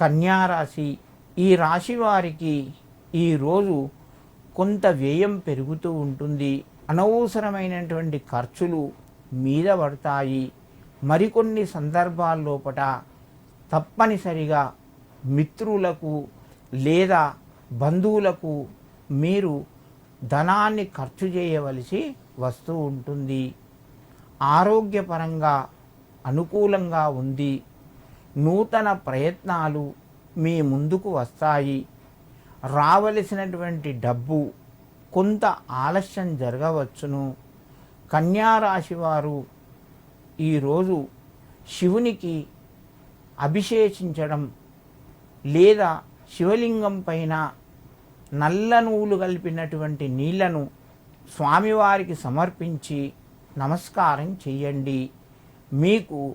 కన్యారాశి ఈ రాశి వారికి ఈరోజు కొంత వ్యయం పెరుగుతూ ఉంటుంది. అనవసరమైనటువంటి ఖర్చులు మీద పడతాయి. మరికొన్ని సందర్భాల్లోపట తప్పనిసరిగా మిత్రులకు లేదా బంధువులకు మీరు ధనాన్ని ఖర్చు చేయవలసి వస్తూ ఉంటుంది. ఆరోగ్యపరంగా అనుకూలంగా ఉంది. నూతన ప్రయత్నాలు మీ ముందుకు వస్తాయి. రావలసినటువంటి డబ్బు కొంత ఆలస్యం జరగవచ్చును. కన్యారాశి వారు ఈరోజు శివునికి అభిషేచించడం లేదా శివలింగం పైన నల్ల నువ్వులు కలిపినటువంటి నీళ్ళను స్వామివారికి సమర్పించి నమస్కారం చేయండి మీకు